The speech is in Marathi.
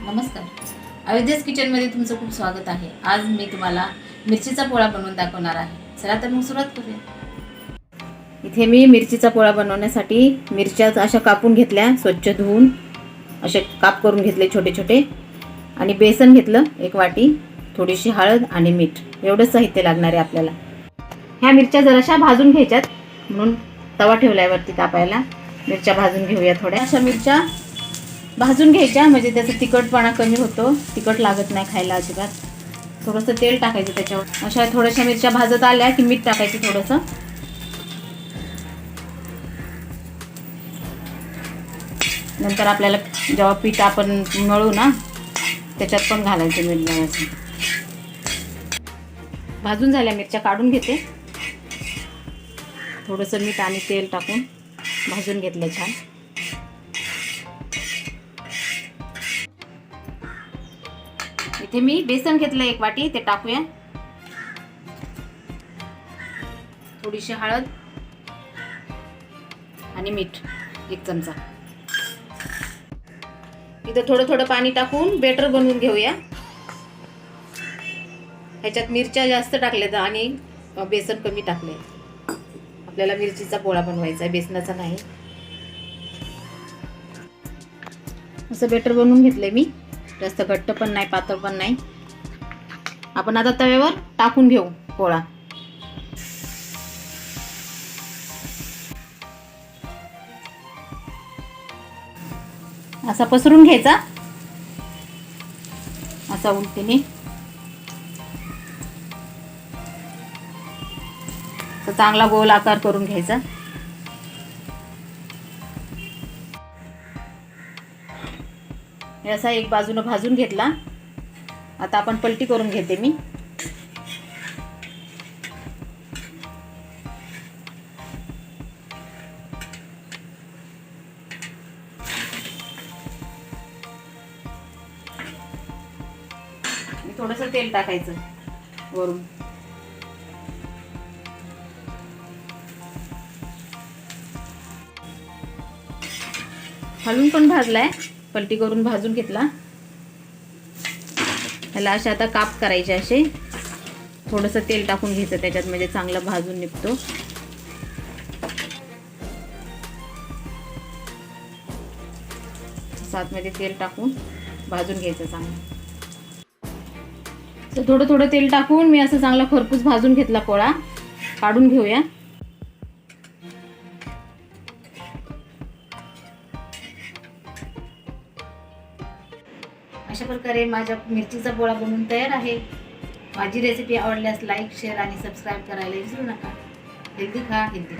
नमस्कार. अयोध्येस किचनमध्ये तुमचं खूप स्वागत आहे. आज मी तुम्हाला मिरचीचा पोळा बनवून दाखवणार आहे. चला तर मग सुरुवात करूया. इथे मी मिरचीचा पोळा बनवण्यासाठी मिरच्या अशा कापून घेतल्या स्वच्छ धुवून. असे काप करून घेतले छोटे छोटे. आणि बेसन घेतलं एक वाटी थोडीशी हळद आणि मीठ. एवढंच साहित्य लागणार आहे आपल्याला. ह्या मिरच्या जराशा भाजून घ्यायच्यात. म्हणून तवा ठेवलाय वरती तापायला. मिरच्या भाजून घेऊया थोड्या. अशा मिरच्या भाजून घ्यायच्या म्हणजे त्याचा तिखटपणा कमी होतो. तिखट लागत नाही खायला अजिबात. थोडंसं तेल टाकायचं त्याच्यावर. अशा थोड्याशा मिरच्या भाजत आल्या की मीठ टाकायचं थोडंसं. नंतर आपल्याला जेव्हा पीठ आपण मळू ना त्याच्यात पण घालायचं मीठ घालायचं भाजून झाल्या मिरच्या काढून घेते. थोडंसं मीठ आणि तेल टाकून भाजून घेतलं छान. इथे मी बेसन घेतलं एक वाटी ते टाकूया. थोडीशी हळद आणि मीठ एक चमचा. इथं थोडं थोडं पाणी टाकून बेटर बनवून घेऊया. ह्याच्यात मिरच्या जास्त टाकल्या आणि बेसन कमी टाकले आपल्याला मिरचीचा पोळा बनवायचा आहे बेसनाचा नाही. असं बेटर बनवून घेतलंय मी. जास्त घट्ट पण नाही पातळ पण नाही. आपण आता तव्यावर टाकून घेऊ पोळा. असा पसरून घ्यायचा. असा उलटीने. तर चांगला गोल आकार करून घ्यायचा. असा एक बाजूनं भाजून घेतला. आता आपण पलटी करून घेते मी. थोडस तेल टाकायचं वरून. हलून पण भाजलाय. पलटी करून भाजून घेतला. ह्याला असे आता काप करायचे असे. थोडंसं तेल टाकून घ्यायचं त्याच्यात म्हणजे चांगलं भाजून निघतो. सातमध्ये तेल टाकून भाजून घ्यायचं चांगलं. तर थोडं थोडं तेल टाकून मी असं चांगला खरपूस भाजून घेतला पोळा. काढून घेऊया. अशा प्रकारे माझ्या मिरचीचा पोळा बनवून तयार आहे? माझी रेसिपी आवडल्यास लाईक शेअर आणि सबस्क्राईब करायला विसरू नका. हेल्दी खा हेल्दी.